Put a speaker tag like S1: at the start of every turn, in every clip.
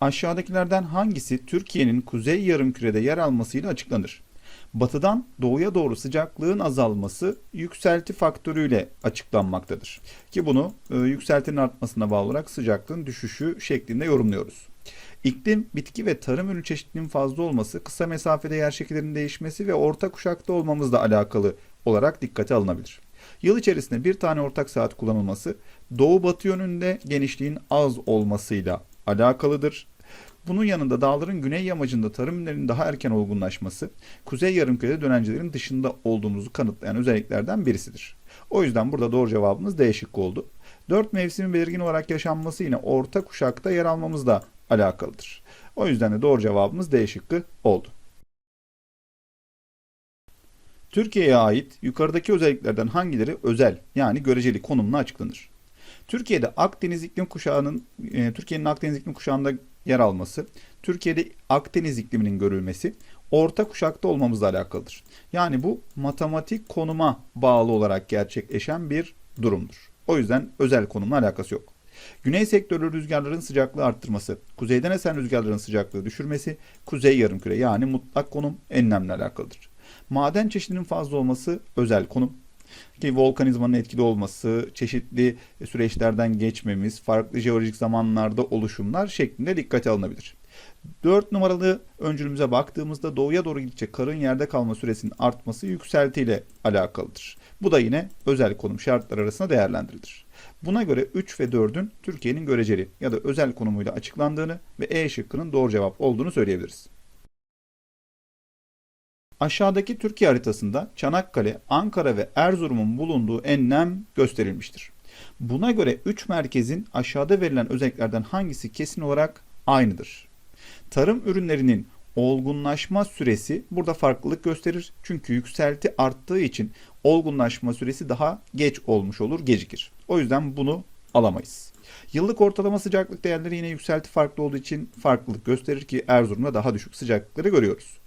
S1: Aşağıdakilerden hangisi Türkiye'nin kuzey yarımkürede yer almasıyla açıklanır? Batıdan doğuya doğru sıcaklığın azalması yükselti faktörüyle açıklanmaktadır. Ki bunu e, yükseltinin artmasına bağlı olarak sıcaklığın düşüşü şeklinde yorumluyoruz. İklim, bitki ve tarım ürün çeşitliliğinin fazla olması, kısa mesafede yer şekillerinin değişmesi ve orta kuşakta olmamızla alakalı olarak dikkate alınabilir. Yıl içerisinde bir tane ortak saat kullanılması, doğu batı yönünde genişliğin az olmasıyla alakalıdır. Bunun yanında dağların güney yamacında tarım ürünlerinin daha erken olgunlaşması, kuzey yarımkürede dönencelerin dışında olduğumuzu kanıtlayan özelliklerden birisidir. O yüzden burada doğru cevabımız D şıkkı oldu. Dört mevsimin belirgin olarak yaşanması yine orta kuşakta yer almamızla alakalıdır. O yüzden de doğru cevabımız D şıkkı oldu. Türkiye'ye ait yukarıdaki özelliklerden hangileri özel yani göreceli konumla açıklanır? Türkiye'de Akdeniz iklim kuşağının e, Türkiye'nin Akdeniz iklim kuşağında yer alması, Türkiye'de Akdeniz ikliminin görülmesi orta kuşakta olmamızla alakalıdır. Yani bu matematik konuma bağlı olarak gerçekleşen bir durumdur. O yüzden özel konumla alakası yok. Güney sektörlü rüzgarların sıcaklığı arttırması, kuzeyden esen rüzgarların sıcaklığı düşürmesi, kuzey yarımküre yani mutlak konum enlemle alakalıdır. Maden çeşidinin fazla olması özel konum. Ki volkanizmanın etkili olması, çeşitli süreçlerden geçmemiz, farklı jeolojik zamanlarda oluşumlar şeklinde dikkate alınabilir. 4 numaralı öncülümüze baktığımızda doğuya doğru gidecek karın yerde kalma süresinin artması yükseltiyle alakalıdır. Bu da yine özel konum şartlar arasında değerlendirilir. Buna göre 3 ve 4'ün Türkiye'nin göreceli ya da özel konumuyla açıklandığını ve E şıkkının doğru cevap olduğunu söyleyebiliriz. Aşağıdaki Türkiye haritasında Çanakkale, Ankara ve Erzurum'un bulunduğu enlem gösterilmiştir. Buna göre 3 merkezin aşağıda verilen özelliklerden hangisi kesin olarak aynıdır? Tarım ürünlerinin olgunlaşma süresi burada farklılık gösterir. Çünkü yükselti arttığı için olgunlaşma süresi daha geç olmuş olur, gecikir. O yüzden bunu alamayız. Yıllık ortalama sıcaklık değerleri yine yükselti farklı olduğu için farklılık gösterir ki Erzurum'da daha düşük sıcaklıkları görüyoruz.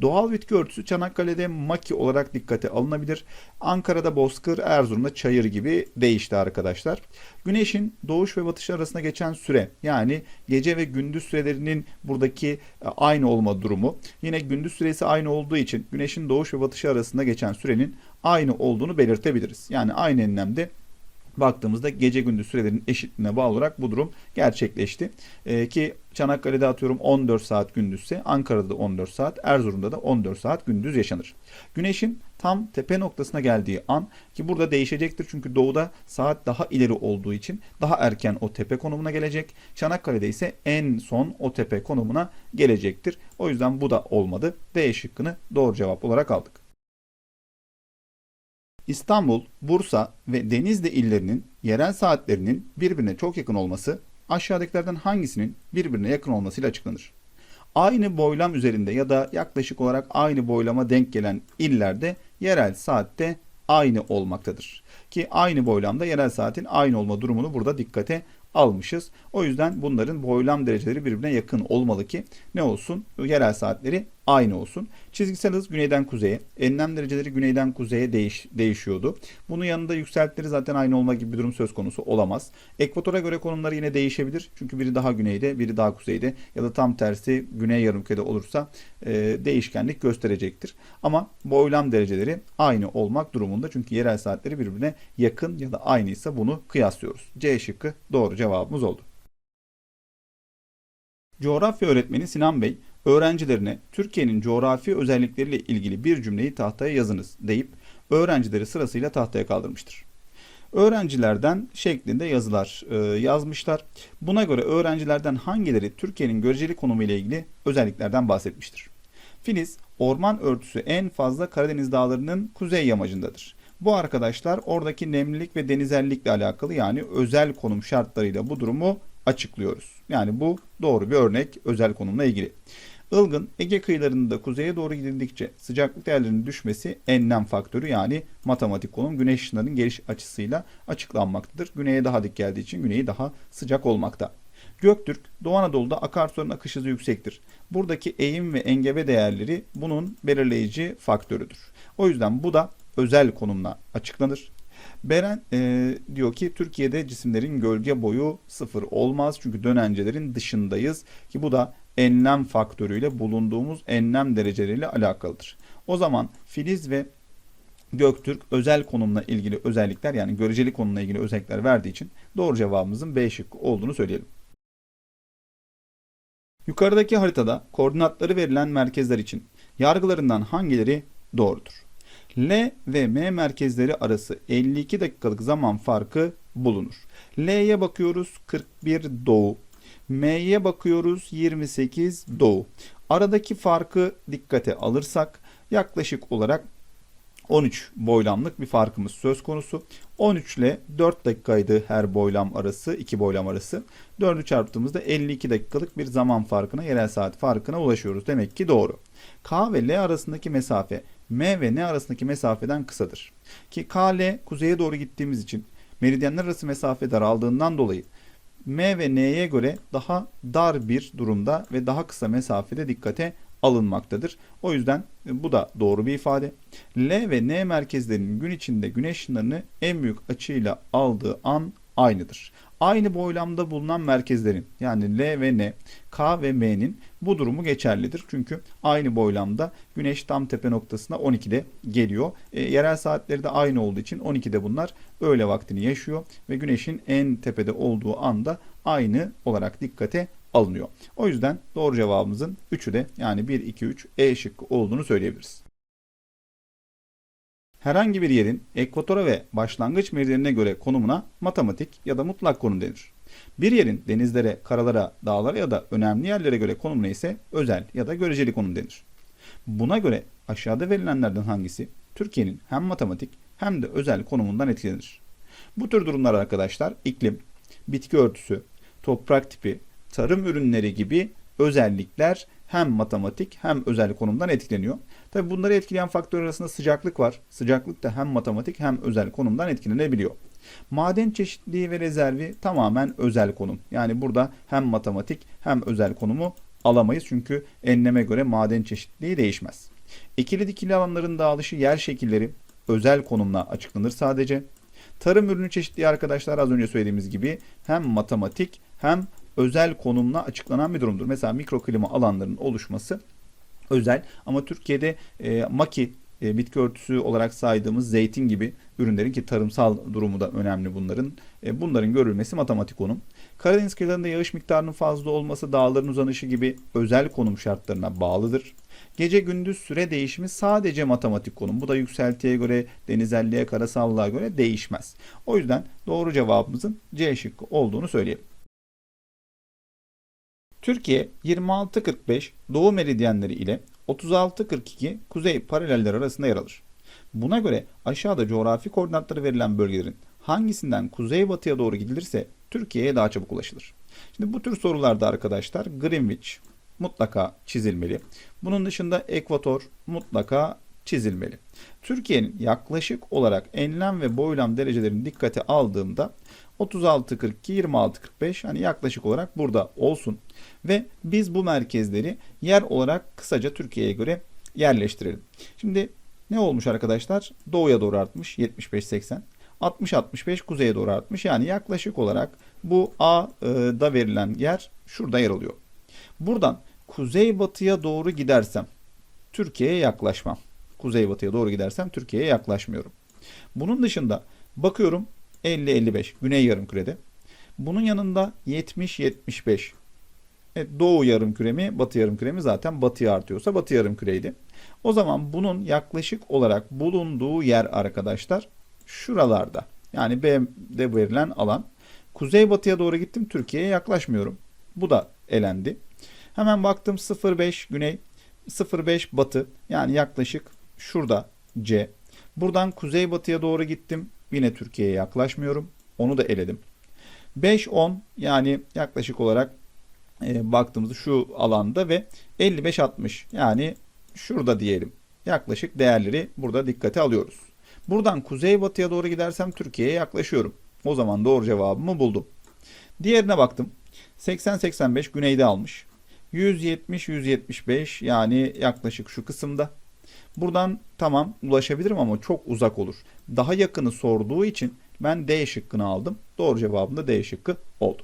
S1: Doğal bitki örtüsü Çanakkale'de maki olarak dikkate alınabilir. Ankara'da bozkır, Erzurum'da çayır gibi değişti arkadaşlar. Güneşin doğuş ve batış arasında geçen süre yani gece ve gündüz sürelerinin buradaki e, aynı olma durumu. Yine gündüz süresi aynı olduğu için güneşin doğuş ve batışı arasında geçen sürenin aynı olduğunu belirtebiliriz. Yani aynı enlemde baktığımızda gece gündüz sürelerin eşitliğine bağlı olarak bu durum gerçekleşti. Ee, ki Çanakkale'de atıyorum 14 saat gündüzse Ankara'da da 14 saat, Erzurum'da da 14 saat gündüz yaşanır. Güneşin tam tepe noktasına geldiği an ki burada değişecektir çünkü doğuda saat daha ileri olduğu için daha erken o tepe konumuna gelecek. Çanakkale'de ise en son o tepe konumuna gelecektir. O yüzden bu da olmadı. D şıkkını doğru cevap olarak aldık. İstanbul, Bursa ve Denizli illerinin yerel saatlerinin birbirine çok yakın olması aşağıdakilerden hangisinin birbirine yakın olmasıyla açıklanır? Aynı boylam üzerinde ya da yaklaşık olarak aynı boylama denk gelen illerde yerel saatte aynı olmaktadır. Ki aynı boylamda yerel saatin aynı olma durumunu burada dikkate almışız. O yüzden bunların boylam dereceleri birbirine yakın olmalı ki ne olsun? Yerel saatleri aynı olsun. Çizgisel hız güneyden kuzeye, enlem dereceleri güneyden kuzeye değiş, değişiyordu. Bunun yanında yükseltileri zaten aynı olma gibi bir durum söz konusu olamaz. Ekvatora göre konumları yine değişebilir. Çünkü biri daha güneyde, biri daha kuzeyde ya da tam tersi güney yarımkürede olursa e, değişkenlik gösterecektir. Ama boylam dereceleri aynı olmak durumunda. Çünkü yerel saatleri birbirine yakın ya da aynıysa bunu kıyaslıyoruz. C şıkkı doğru cevabımız oldu. Coğrafya öğretmeni Sinan Bey öğrencilerine Türkiye'nin coğrafi özellikleriyle ilgili bir cümleyi tahtaya yazınız deyip öğrencileri sırasıyla tahtaya kaldırmıştır. Öğrencilerden şeklinde yazılar e, yazmışlar. Buna göre öğrencilerden hangileri Türkiye'nin göreceli konumu ile ilgili özelliklerden bahsetmiştir. Filiz, orman örtüsü en fazla Karadeniz dağlarının kuzey yamacındadır. Bu arkadaşlar oradaki nemlilik ve denizellikle alakalı yani özel konum şartlarıyla bu durumu açıklıyoruz. Yani bu doğru bir örnek özel konumla ilgili. Ilgın Ege kıyılarında kuzeye doğru gidildikçe sıcaklık değerlerinin düşmesi enlem faktörü yani matematik konum güneş ışınlarının geliş açısıyla açıklanmaktadır. Güneye daha dik geldiği için güneyi daha sıcak olmakta. Göktürk, Doğu Anadolu'da akarsuların akış hızı yüksektir. Buradaki eğim ve engebe değerleri bunun belirleyici faktörüdür. O yüzden bu da özel konumla açıklanır. Beren e, diyor ki Türkiye'de cisimlerin gölge boyu sıfır olmaz çünkü dönencelerin dışındayız ki bu da enlem faktörüyle bulunduğumuz enlem dereceleriyle alakalıdır. O zaman Filiz ve Göktürk özel konumla ilgili özellikler yani göreceli konumla ilgili özellikler verdiği için doğru cevabımızın B şıkkı olduğunu söyleyelim. Yukarıdaki haritada koordinatları verilen merkezler için yargılarından hangileri doğrudur? L ve M merkezleri arası 52 dakikalık zaman farkı bulunur. L'ye bakıyoruz 41 doğu. M'ye bakıyoruz 28 doğu. Aradaki farkı dikkate alırsak yaklaşık olarak 13 boylamlık bir farkımız söz konusu. 13 ile 4 dakikaydı her boylam arası, iki boylam arası. 4'ü çarptığımızda 52 dakikalık bir zaman farkına, yerel saat farkına ulaşıyoruz. Demek ki doğru. K ve L arasındaki mesafe M ve N arasındaki mesafeden kısadır. Ki K, L kuzeye doğru gittiğimiz için meridyenler arası mesafe daraldığından dolayı M ve N'ye göre daha dar bir durumda ve daha kısa mesafede dikkate alınmaktadır. O yüzden bu da doğru bir ifade. L ve N merkezlerinin gün içinde güneş ışınlarını en büyük açıyla aldığı an aynıdır. Aynı boylamda bulunan merkezlerin yani L ve N, K ve M'nin bu durumu geçerlidir. Çünkü aynı boylamda güneş tam tepe noktasına 12'de geliyor. E, yerel saatleri de aynı olduğu için 12'de bunlar öğle vaktini yaşıyor ve güneşin en tepede olduğu anda aynı olarak dikkate alınıyor. O yüzden doğru cevabımızın 3'ü de yani 1, 2, 3 E şıkkı olduğunu söyleyebiliriz. Herhangi bir yerin ekvatora ve başlangıç meridyenine göre konumuna matematik ya da mutlak konum denir. Bir yerin denizlere, karalara, dağlara ya da önemli yerlere göre konumuna ise özel ya da göreceli konum denir. Buna göre aşağıda verilenlerden hangisi Türkiye'nin hem matematik hem de özel konumundan etkilenir? Bu tür durumlar arkadaşlar iklim, bitki örtüsü, toprak tipi, tarım ürünleri gibi özellikler hem matematik hem özel konumdan etkileniyor. Tabi bunları etkileyen faktör arasında sıcaklık var. Sıcaklık da hem matematik hem özel konumdan etkilenebiliyor. Maden çeşitliliği ve rezervi tamamen özel konum. Yani burada hem matematik hem özel konumu alamayız çünkü enleme göre maden çeşitliliği değişmez. İkili dikili alanların dağılışı yer şekilleri özel konumla açıklanır sadece. Tarım ürünü çeşitliliği arkadaşlar az önce söylediğimiz gibi hem matematik hem özel konumla açıklanan bir durumdur. Mesela mikroklima alanlarının oluşması özel ama Türkiye'de e, maki e, bitki örtüsü olarak saydığımız zeytin gibi ürünlerin ki tarımsal durumu da önemli bunların. E, bunların görülmesi matematik konum. Karadeniz kıyılarında yağış miktarının fazla olması dağların uzanışı gibi özel konum şartlarına bağlıdır. Gece gündüz süre değişimi sadece matematik konum. Bu da yükseltiye göre, denizelliğe, karasallığa göre değişmez. O yüzden doğru cevabımızın C şıkkı olduğunu söyleyelim. Türkiye 26-45 doğu meridyenleri ile 36-42 kuzey paraleller arasında yer alır. Buna göre aşağıda coğrafi koordinatları verilen bölgelerin hangisinden kuzeybatıya doğru gidilirse Türkiye'ye daha çabuk ulaşılır. Şimdi bu tür sorularda arkadaşlar Greenwich mutlaka çizilmeli. Bunun dışında ekvator mutlaka çizilmeli. Türkiye'nin yaklaşık olarak enlem ve boylam derecelerini dikkate aldığımda 36 42 26 45 hani yaklaşık olarak burada olsun ve biz bu merkezleri yer olarak kısaca Türkiye'ye göre yerleştirelim. Şimdi ne olmuş arkadaşlar? Doğuya doğru artmış 75 80. 60 65 kuzeye doğru artmış. Yani yaklaşık olarak bu A'da verilen yer şurada yer alıyor. Buradan kuzeybatıya doğru gidersem Türkiye'ye yaklaşmam. Kuzeybatıya doğru gidersem Türkiye'ye yaklaşmıyorum. Bunun dışında bakıyorum 50-55 güney yarım kürede. Bunun yanında 70-75 evet, doğu yarım küremi, batı yarım küremi zaten batıya artıyorsa batı yarım küreydi. O zaman bunun yaklaşık olarak bulunduğu yer arkadaşlar şuralarda. Yani B'de verilen alan. Kuzey batıya doğru gittim Türkiye'ye yaklaşmıyorum. Bu da elendi. Hemen baktım 05 güney 05 batı yani yaklaşık şurada C. Buradan kuzey batıya doğru gittim. Yine Türkiye'ye yaklaşmıyorum. Onu da eledim. 5-10 yani yaklaşık olarak e, baktığımızda şu alanda ve 55-60 yani şurada diyelim. Yaklaşık değerleri burada dikkate alıyoruz. Buradan kuzeybatıya doğru gidersem Türkiye'ye yaklaşıyorum. O zaman doğru cevabımı buldum. Diğerine baktım. 80-85 güneyde almış. 170-175 yani yaklaşık şu kısımda. Buradan tamam ulaşabilirim ama çok uzak olur. Daha yakını sorduğu için ben D şıkkını aldım. Doğru cevabım da D şıkkı oldu.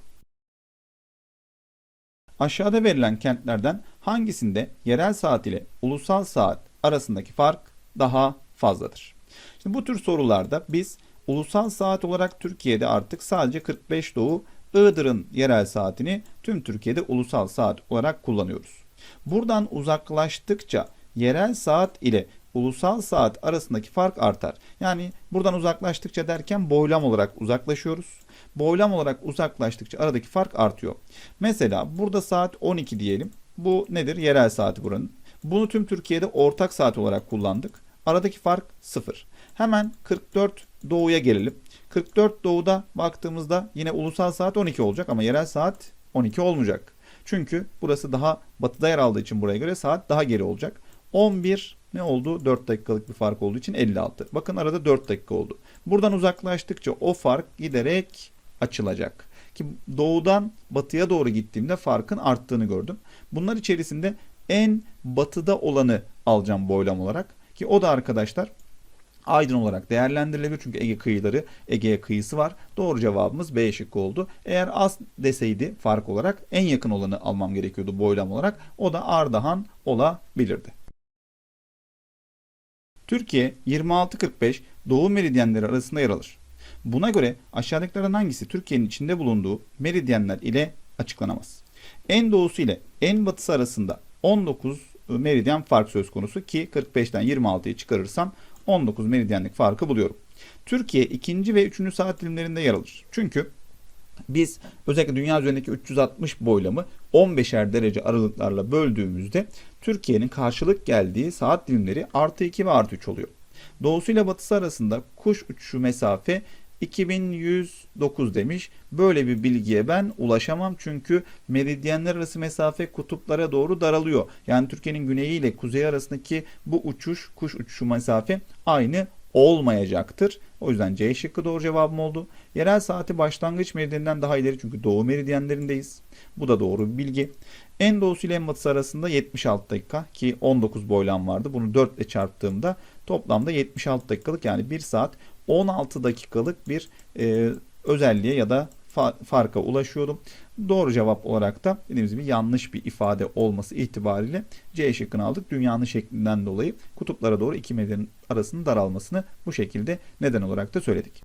S1: Aşağıda verilen kentlerden hangisinde yerel saat ile ulusal saat arasındaki fark daha fazladır? Şimdi bu tür sorularda biz ulusal saat olarak Türkiye'de artık sadece 45 Doğu Iğdır'ın yerel saatini tüm Türkiye'de ulusal saat olarak kullanıyoruz. Buradan uzaklaştıkça yerel saat ile ulusal saat arasındaki fark artar. Yani buradan uzaklaştıkça derken boylam olarak uzaklaşıyoruz. Boylam olarak uzaklaştıkça aradaki fark artıyor. Mesela burada saat 12 diyelim. Bu nedir? Yerel saati buranın. Bunu tüm Türkiye'de ortak saat olarak kullandık. Aradaki fark 0. Hemen 44 doğuya gelelim. 44 doğuda baktığımızda yine ulusal saat 12 olacak ama yerel saat 12 olmayacak. Çünkü burası daha batıda yer aldığı için buraya göre saat daha geri olacak. 11 ne oldu? 4 dakikalık bir fark olduğu için 56. Bakın arada 4 dakika oldu. Buradan uzaklaştıkça o fark giderek açılacak. Ki doğudan batıya doğru gittiğimde farkın arttığını gördüm. Bunlar içerisinde en batıda olanı alacağım boylam olarak. Ki o da arkadaşlar Aydın olarak değerlendirilebilir. Çünkü Ege kıyıları, Ege'ye kıyısı var. Doğru cevabımız B şıkkı oldu. Eğer az deseydi fark olarak en yakın olanı almam gerekiyordu boylam olarak. O da Ardahan olabilirdi. Türkiye 26-45 doğu meridyenleri arasında yer alır. Buna göre aşağıdakilerden hangisi Türkiye'nin içinde bulunduğu meridyenler ile açıklanamaz? En doğusu ile en batısı arasında 19 meridyen fark söz konusu ki 45'ten 26'yı çıkarırsam 19 meridyenlik farkı buluyorum. Türkiye ikinci ve üçüncü saat dilimlerinde yer alır. Çünkü biz özellikle dünya üzerindeki 360 boylamı 15'er derece aralıklarla böldüğümüzde Türkiye'nin karşılık geldiği saat dilimleri artı 2 ve artı 3 oluyor. Doğusu ile batısı arasında kuş uçuşu mesafe 2109 demiş. Böyle bir bilgiye ben ulaşamam çünkü meridyenler arası mesafe kutuplara doğru daralıyor. Yani Türkiye'nin güneyi ile kuzeyi arasındaki bu uçuş, kuş uçuşu mesafe aynı olmayacaktır. O yüzden C şıkkı doğru cevabım oldu. Yerel saati başlangıç meridyeninden daha ileri çünkü doğu meridyenlerindeyiz. Bu da doğru bir bilgi. En doğusu ile en batısı arasında 76 dakika ki 19 boylam vardı. Bunu 4 ile çarptığımda toplamda 76 dakikalık yani 1 saat 16 dakikalık bir e, özelliğe ya da fa farka ulaşıyordum. Doğru cevap olarak da dediğimiz gibi yanlış bir ifade olması itibariyle C şıkkını aldık. Dünyanın şeklinden dolayı kutuplara doğru iki medyanın arasının daralmasını bu şekilde neden olarak da söyledik.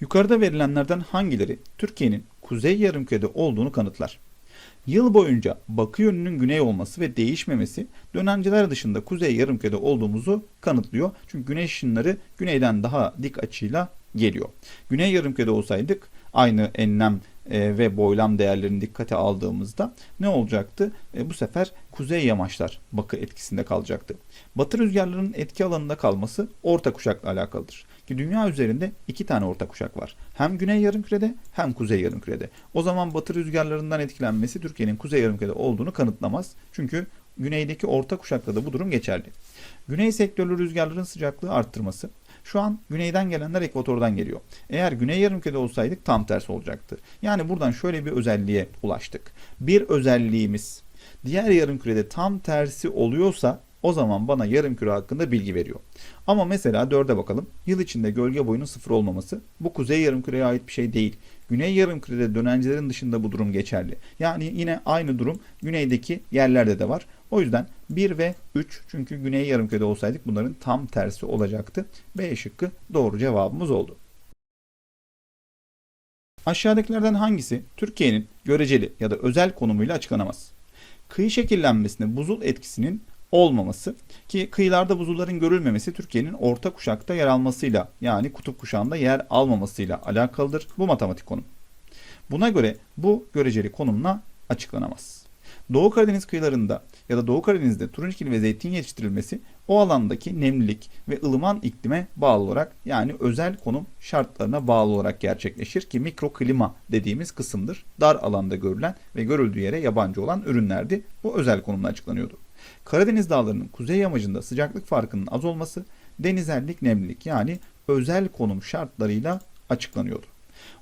S1: Yukarıda verilenlerden hangileri Türkiye'nin kuzey yarımkürede olduğunu kanıtlar? Yıl boyunca bakı yönünün güney olması ve değişmemesi dönemciler dışında kuzey yarımkürede olduğumuzu kanıtlıyor. Çünkü güneş ışınları güneyden daha dik açıyla geliyor. Güney yarımkürede olsaydık aynı enlem e, ve boylam değerlerini dikkate aldığımızda ne olacaktı? E, bu sefer kuzey yamaçlar bakı etkisinde kalacaktı. Batı rüzgarlarının etki alanında kalması orta kuşakla alakalıdır. Ki dünya üzerinde iki tane orta kuşak var. Hem güney yarımkürede hem kuzey yarımkürede. O zaman batı rüzgarlarından etkilenmesi Türkiye'nin kuzey yarımkürede olduğunu kanıtlamaz. Çünkü güneydeki orta kuşakta da bu durum geçerli. Güney sektörlü rüzgarların sıcaklığı arttırması. Şu an güneyden gelenler ekvatordan geliyor. Eğer güney yarımkürede olsaydık tam tersi olacaktı. Yani buradan şöyle bir özelliğe ulaştık. Bir özelliğimiz diğer yarımkürede tam tersi oluyorsa o zaman bana yarım küre hakkında bilgi veriyor. Ama mesela 4'e bakalım. Yıl içinde gölge boyunun sıfır olmaması bu kuzey yarım küreye ait bir şey değil. Güney yarım kürede dönencilerin dışında bu durum geçerli. Yani yine aynı durum güneydeki yerlerde de var. O yüzden 1 ve 3 çünkü güney yarım kürede olsaydık bunların tam tersi olacaktı. B şıkkı doğru cevabımız oldu. Aşağıdakilerden hangisi Türkiye'nin göreceli ya da özel konumuyla açıklanamaz? Kıyı şekillenmesinde buzul etkisinin olmaması ki kıyılarda buzulların görülmemesi Türkiye'nin orta kuşakta yer almasıyla yani kutup kuşağında yer almamasıyla alakalıdır. Bu matematik konum. Buna göre bu göreceli konumla açıklanamaz. Doğu Karadeniz kıyılarında ya da Doğu Karadeniz'de turunçgil ve zeytin yetiştirilmesi o alandaki nemlilik ve ılıman iklime bağlı olarak yani özel konum şartlarına bağlı olarak gerçekleşir ki mikroklima dediğimiz kısımdır. Dar alanda görülen ve görüldüğü yere yabancı olan ürünlerdi. Bu özel konumla açıklanıyordu. Karadeniz dağlarının kuzey yamacında sıcaklık farkının az olması denizellik nemlilik yani özel konum şartlarıyla açıklanıyordu.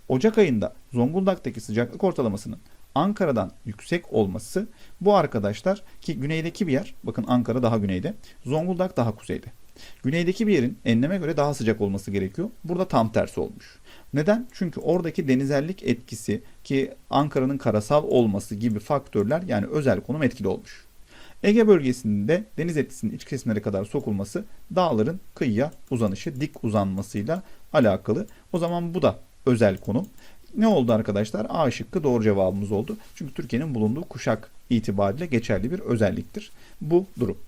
S1: Ocak ayında Zonguldak'taki sıcaklık ortalamasının Ankara'dan yüksek olması bu arkadaşlar ki güneydeki bir yer bakın Ankara daha güneyde Zonguldak daha kuzeyde. Güneydeki bir yerin enleme göre daha sıcak olması gerekiyor. Burada tam tersi olmuş. Neden? Çünkü oradaki denizellik etkisi ki Ankara'nın karasal olması gibi faktörler yani özel konum etkili olmuş. Ege bölgesinde deniz etkisinin iç kesimlere kadar sokulması dağların kıyıya uzanışı, dik uzanmasıyla alakalı. O zaman bu da özel konum. Ne oldu arkadaşlar? A şıkkı doğru cevabımız oldu. Çünkü Türkiye'nin bulunduğu kuşak itibariyle geçerli bir özelliktir bu durum.